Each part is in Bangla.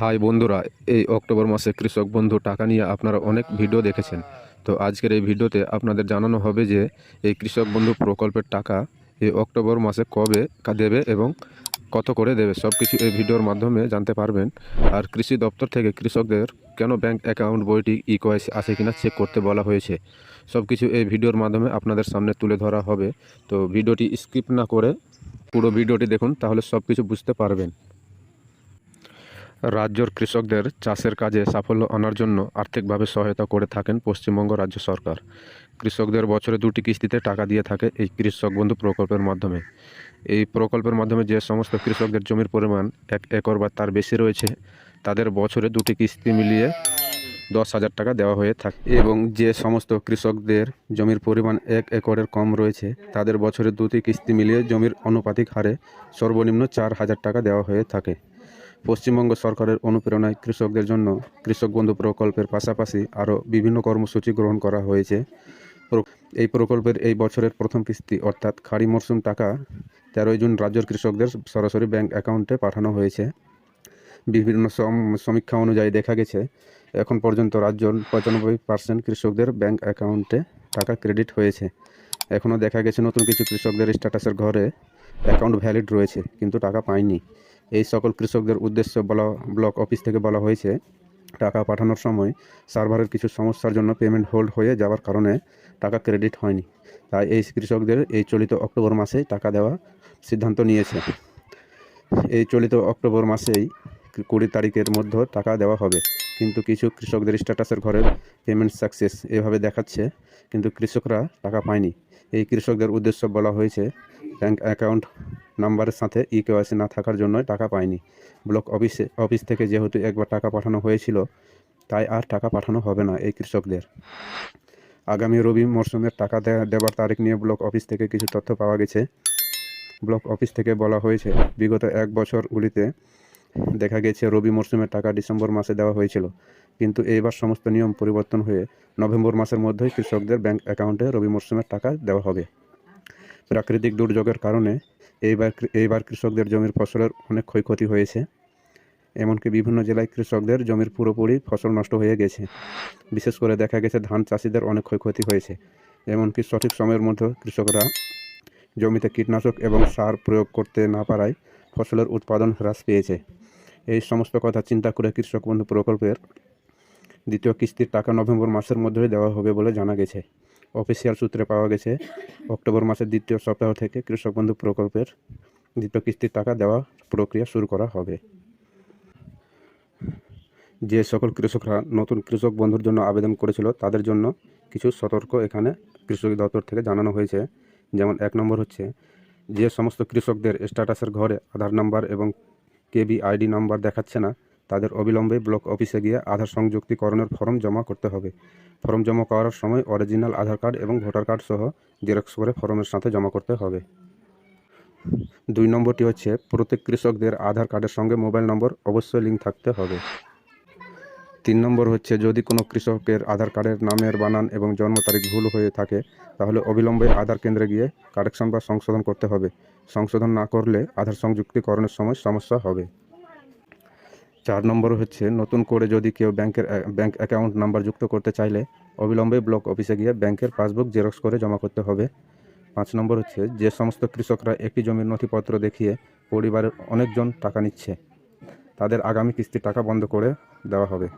হাই বন্ধুরা, এই অক্টোবর মাসে কৃষক বন্ধু টাকা নিয়ে আপনারা অনেক ভিডিও দেখেছেন। তো আজকের এই ভিডিওতে আপনাদের জানানো হবে যে, এই কৃষক বন্ধু প্রকল্পের টাকা এই অক্টোবর মাসে কবে দেবে এবং কত করে দেবে সব কিছু এই ভিডিওর মাধ্যমে জানতে পারবেন। আর কৃষি দপ্তর থেকে কৃষকদের কেন ব্যাংক অ্যাকাউন্ট বইটি ই কয়েস আছে কিনা চেক করতে বলা হয়েছে। সব কিছু এই ভিডিওর মাধ্যমে আপনাদের সামনে তুলে ধরা হবে। তো ভিডিওটি স্কিপ না করে পুরো ভিডিওটি দেখুন, তাহলে সব কিছু বুঝতে পারবেন। রাজ্যর কৃষকদের চাষের কাজে সাফল্য আনার জন্য আর্থিকভাবে সহায়তা করে থাকেন পশ্চিমবঙ্গ রাজ্য সরকার। কৃষকদের বছরে দুটি কিস্তিতে টাকা দিয়ে থাকে এই কৃষক বন্ধু প্রকল্পের মাধ্যমে। এই প্রকল্পের মাধ্যমে যে সমস্ত কৃষকদের জমির পরিমাণ এক একর বা তার বেশি রয়েছে, তাদের বছরে দুটি কিস্তি মিলিয়ে দশ হাজার টাকা দেওয়া হয়ে থাকে। এবং যে সমস্ত কৃষকদের জমির পরিমাণ এক একরের কম রয়েছে, তাদের বছরে দুটি কিস্তি মিলিয়ে জমির আনুপাতিক হারে সর্বনিম্ন চার হাজার টাকা দেওয়া হয়ে থাকে। পশ্চিমবঙ্গ সরকারের অনুপ্রেরণায় কৃষকদের জন্য কৃষক বন্ধু প্রকল্পের পাশাপাশি আরও বিভিন্ন কর্মসূচি গ্রহণ করা হয়েছে। এই প্রকল্পের এই বছরের প্রথম কিস্তি অর্থাৎ খাড়ি মরশুম টাকা তেরোই জুন রাজ্যের কৃষকদের সরাসরি ব্যাংক অ্যাকাউন্টে পাঠানো হয়েছে। বিভিন্ন সম- সমীক্ষা অনুযায়ী দেখা গেছে, এখন পর্যন্ত রাজ্যর পঁচানব্বই পার্সেন্ট কৃষকদের ব্যাংক অ্যাকাউন্টে টাকা ক্রেডিট হয়েছে। এখনও দেখা গেছে নতুন কিছু কৃষকদের স্ট্যাটাসের ঘরে অ্যাকাউন্ট ভ্যালিড রয়েছে, কিন্তু টাকা পায়নি। এই সকল কৃষকদের উদ্দেশ্য বলা, ব্লক অফিস থেকে বলা হয়েছে, টাকা পাঠানোর সময় সার্ভারের কিছু সমস্যার জন্য পেমেন্ট হোল্ড হয়ে যাওয়ার কারণে টাকা ক্রেডিট হয়নি। তাই এই কৃষকদের এই চলিত অক্টোবর মাসেই টাকা দেওয়া সিদ্ধান্ত নিয়েছে। এই চলিত অক্টোবর মাসেই কুড়ি তারিখের মধ্যে টাকা দেওয়া হবে। কিন্তু কিছু কৃষকদের স্ট্যাটাসের ঘরের পেমেন্ট সাকসেস এভাবে দেখাচ্ছে, কিন্তু কৃষকরা টাকা পায়নি। এই কৃষকদের উদ্দেশ্য বলা হয়েছে ব্যাঙ্ক অ্যাকাউন্ট নাম্বারের সাথে ই কেওয়াইসি না থাকার জন্য টাকা পায়নি। ব্লক অফিসে অফিস থেকে যেহেতু একবার টাকা পাঠানো হয়েছিল, তাই আর টাকা পাঠানো হবে না এই কৃষকদের। আগামী রবি মরশুমের টাকা দেওয়ার তারিখ নিয়ে ব্লক অফিস থেকে কিছু তথ্য পাওয়া গেছে। ব্লক অফিস থেকে বলা হয়েছে, বিগত এক বছরগুলিতে দেখা গেছে রবি মরশুমের টাকা ডিসেম্বর মাসে দেওয়া হয়েছিল। কিন্তু এইবার সমস্ত নিয়ম পরিবর্তন হয়ে নভেম্বর মাসের মধ্যেই কৃষকদের ব্যাংক অ্যাকাউন্টে রবি মরশুমের টাকা দেওয়া হবে। প্রাকৃতিক দুর্যোগের কারণে এইবার এইবার কৃষকদের জমির ফসলের অনেক ক্ষয়ক্ষতি হয়েছে। এমনকি বিভিন্ন জেলায় কৃষকদের জমির পুরোপুরি ফসল নষ্ট হয়ে গেছে। বিশেষ করে দেখা গেছে ধান চাষিদের অনেক ক্ষয়ক্ষতি হয়েছে। এমনকি সঠিক সময়ের মধ্যে কৃষকরা জমিতে কীটনাশক এবং সার প্রয়োগ করতে না পারায় ফসলের উৎপাদন হ্রাস পেয়েছে। এই সমস্ত কথা চিন্তা করে কৃষক বন্ধু প্রকল্পের দ্বিতীয় কিস্তির টাকা নভেম্বর মাসের মধ্যেই দেওয়া হবে বলে জানা গেছে। অফিসিয়াল সূত্রে পাওয়া গেছে, অক্টোবর মাসের দ্বিতীয় সপ্তাহ থেকে কৃষক বন্ধু প্রকল্পের দ্বিতীয় কিস্তির টাকা দেওয়া প্রক্রিয়া শুরু করা হবে। যে সকল কৃষকরা নতুন কৃষক বন্ধুর জন্য আবেদন করেছিল, তাদের জন্য কিছু সতর্ক এখানে কৃষক দপ্তর থেকে জানানো হয়েছে। যেমন এক নম্বর হচ্ছে, যে সমস্ত কৃষকদের স্ট্যাটাসের ঘরে আধার নাম্বার এবং কেবি আইডি নাম্বার দেখাচ্ছে না। তাদের অবিলম্বে ব্লক অফিসে গিয়ে আধার সংযুক্তিকরণের ফর্ম জমা করতে হবে। ফর্ম জমা করার সময় অরিজিনাল আধার কার্ড এবং ভোটার কার্ড সহ জেরক্স করে ফর্মের সাথে জমা করতে হবে। দুই নম্বরটি হচ্ছে, প্রত্যেক কৃষকদের আধার কার্ডের সঙ্গে মোবাইল নম্বর অবশ্যই লিঙ্ক থাকতে হবে। তিন নম্বর হচ্ছে, যদি কোনো কৃষকের আধার কার্ডের নামের বানান এবং জন্ম তারিখ ভুল হয়ে থাকে, তাহলে অবিলম্বে আধার কেন্দ্রে গিয়ে কারেকশন বা সংশোধন করতে হবে। সংশোধন না করলে আধার সংযুক্তিকরণের সময় সমস্যা হবে। চার নম্বর হচ্ছে, নতুন করে যদি কেউ ব্যাংকের, ব্যাংক অ্যাকাউন্ট নাম্বার যুক্ত করতে চাইলে, অবিলম্বে ব্লক অফিসে গিয়ে ব্যাংকের পাসবুক জেরক্স করে জমা করতে হবে। পাঁচ নম্বর হচ্ছে, যে সমস্ত কৃষকরা একটি জমির নথিপত্র দেখিয়ে পরিবারের অনেকজন টাকা নিচ্ছে, তাদের আগামী কিস্তির টাকা বন্ধ করে দেওয়া হবে।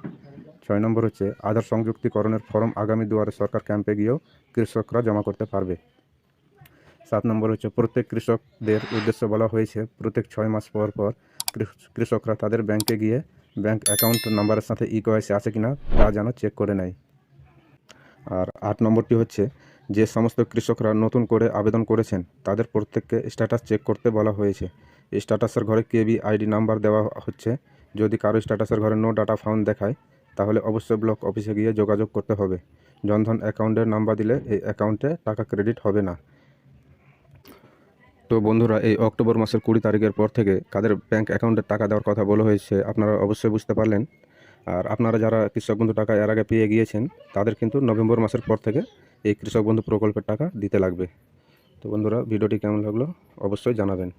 ছয় নম্বর হচ্ছে, আধার সংযুক্তিকরণের ফর্ম আগামী দুয়ারে সরকার ক্যাম্পে গিয়েও কৃষকরা জমা করতে পারবে। সাত নম্বর হচ্ছে, প্রত্যেক কৃষকদের উদ্দেশ্যে বলা হয়েছে, প্রত্যেক ছয় মাস পর পর কৃষকরা তাদের ব্যাংকে গিয়ে ব্যাংক অ্যাকাউন্ট নাম্বারের সাথে ই কেওয়াইসি আছে কিনা তা যেন চেক করে নেয়। আর আট নম্বরটি হচ্ছে, যে সমস্ত কৃষকরা নতুন করে আবেদন করেছেন, তাদের প্রত্যেককে স্ট্যাটাস চেক করতে বলা হয়েছে। স্ট্যাটাসের ঘরে কেবি আইডি নাম্বার দেওয়া হচ্ছে যদি কারও স্ট্যাটাসের ঘরে নো ডাটা ফাউন্ড দেখায়, তাহলে অবশ্যই ব্লক অফিসে গিয়ে যোগাযোগ করতে হবে। জনধন অ্যাকাউন্টের নাম্বার দিলে এই অ্যাকাউন্টে টাকা ক্রেডিট হবে না। তো বন্ধুরা, এই অক্টোবর মাসের কুড়ি তারিখের পর থেকে কাদের ব্যাংক অ্যাকাউন্টে টাকা দেওয়ার কথা বলা হয়েছে, আপনারা অবশ্যই বুঝতে পারলেন। আর আপনারা যারা কৃষক বন্ধু টাকা এর আগে পেয়ে গিয়েছেন, তাদের কিন্তু নভেম্বর মাসের পর থেকে এই কৃষক বন্ধু প্রকল্পের টাকা দিতে লাগবে। তো বন্ধুরা, ভিডিওটি কেমন লাগল অবশ্যই জানাবেন।